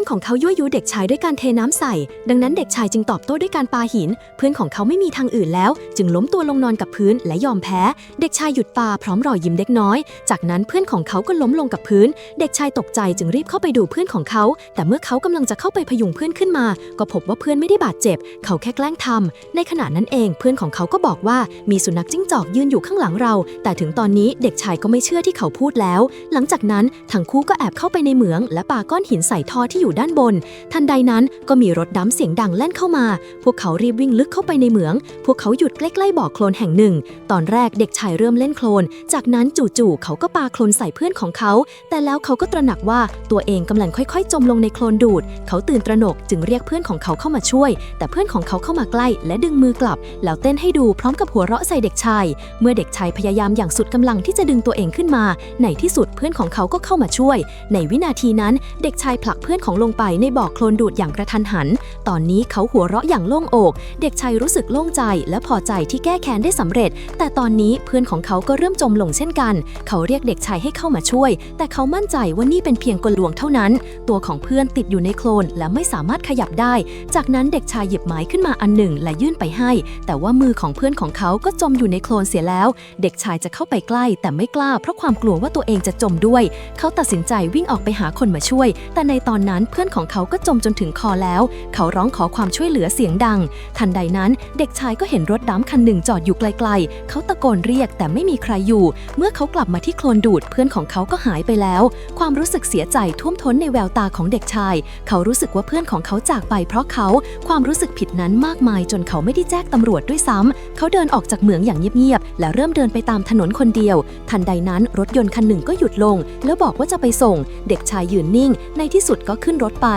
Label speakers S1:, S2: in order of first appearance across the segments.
S1: อนของเขายั่วยุเด็กชายด้วยการเทน้ำใส่ ดังนั้นเด็กชายจึงตอบโต้ด้วยการปาหิน เพื่อนของเขาไม่มีทางอื่นแล้ว จึงล้มตัวลงนอนกับพื้นและยอมแพ้ เด็กชายหยุดปาพร้อมรอยยิ้มเล็กน้อย จากนั้นเพื่อนของเขาก็ล้มลงกับพื้น เด็กชายตกใจจึงรีบเข้าไปดูเพื่อนของเขา แต่เมื่อเขากำลังจะเข้าไปพยุงเพื่อนขึ้นมา ก็พบว่าเพื่อนไม่ได้บาดเจ็บ เขาแค่แกล้งทำในขณะนั้นเองเพื่อนของเขาก็บอกว่ามีสุนัขจิ้งจอกยืนอยู่ข้างหลังเรา แต่ถึงตอนนี้เด็กชายก็ไม่เชื่อที่เขาพูดแล้ว หลังจากนั้นทั้งคู่ก็แอบเข้าไปในเหมือง และปาก้อนหินใส่ท่อที่อยู่ด้านบน ทันใดนั้นก็มีรถดำเสียงดังแล่นเข้ามา พวกเขารีบวิ่งลึกเข้าไปในเหมือง พวกเขาหยุดใกล้ๆบ่อโคลนแห่งหนึ่ง ตอนแรกเด็กชายเริ่มเล่นโคลน จากนั้นจู่ๆเขาก็ปาโคลนใส่เพื่อนของเขา แต่แล้วเขาก็ตระหนักว่าตัวเองกำลังค่อยๆ จมลงในโคลนดูด เขาตื่นตระหนกจึงเรียกเพื่อนของเขาเข้ามาช่วย แต่เพื่อนของเขาเข้ามาใกล้ และดึงมือกลับ แล้วเต้นให้ดูพร้อมกับหัวเราะใส่เด็กชาย เมื่อเด็กชายพยายามอย่างสุดกำลังที่จะดึงตัวเองขึ้นมา ในที่สุดเพื่อนของเขาก็เข้ามาช่วย ในวินาทีนั้นเด็กชายผลักเพื่อนของลงไปในบ่อโคลนดูดอย่างกระทันหัน ตอนนี้เขาหัวเราะอย่างโล่งอก เด็กชายรู้สึกโล่งใจและพอใจที่แก้แค้นได้สำเร็จ แต่ตอนนี้เพื่อนของเขาก็เริ่มจมลงเช่นกัน เขาเรียกเด็กชายให้เข้ามาช่วย แต่เขามั่นใจว่านี่เป็นเพียงกลลวงเท่านั้น ตัวของเพื่อนติดอยู่ในโคลนและไม่สามารถขยับได้ จากนั้นเด็กชายหยิบไม้ขึ้นมาอันหนึ่งและยื่นไปให้ แต่ว่ามือของเพื่อนของเขาก็จมอยู่ในโคลนเสียแล้ว เด็กชายจะเข้าไปใกล้ แต่ไม่กล้าเพราะความกลัวว่าตัวเองจะจมด้วย เขาตัดสินใจวิ่งออกไปหาคนมาช่วย แต่ในตอนนั้นเพื่อนของเขาก็จมจนถึงคอแล้ว เขาร้องขอความช่วยเหลือเสียงดัง ทันใดนั้นเด็กชายก็เห็นรถดำคันหนึ่งจอดอยู่ไกลๆ เขาตะโกนเรียกแต่ไม่มีใครอยู่ เมื่อเขากลับมาที่โคลนดูดเพื่อนของเขาก็หายไปแล้ว ความรู้สึกเสียใจท่วมท้นในแววตาของเด็กชาย เขารู้สึกว่าเพื่อนของเขาจากไปเพราะเขา ความรู้สึกผิดนั้นมากมายจนเขาไม่ได้แจ้งตำรวจด้วยซ้ำเขาเดินออกจากเหมืองอย่างเงียบๆ และเริ่มเดินไปตามถนนคนเดียว ทันใดนั้นรถยนต์คันหนึ่งก็หยุดลง แล้วบอกว่าจะไปส่ง เด็กชายยืนนิ่ง ในที่สุดก็ขึ้นรถไป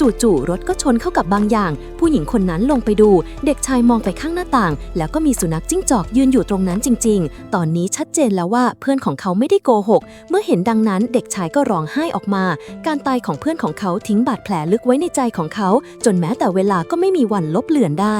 S1: จู่ๆรถก็ชนเข้ากับบางอย่าง ผู้หญิงคนนั้นลงไปดู เด็กชายมองไปข้างหน้าต่าง แล้วก็มีสุนัขจิ้งจอกยืนอยู่ตรงนั้นจริง ๆ ตอนนี้ชัดเจนแล้วว่าเพื่อนของเขาไม่ได้โกหก เมื่อเห็นดังนั้นเด็กชายก็ร้องไห้ออกมา การตายของเพื่อนของเขาทิ้งบาดแผลลึกไว้ในใจของเขา จนแม้แต่เวลาก็ไม่มีวันลบเลือนได้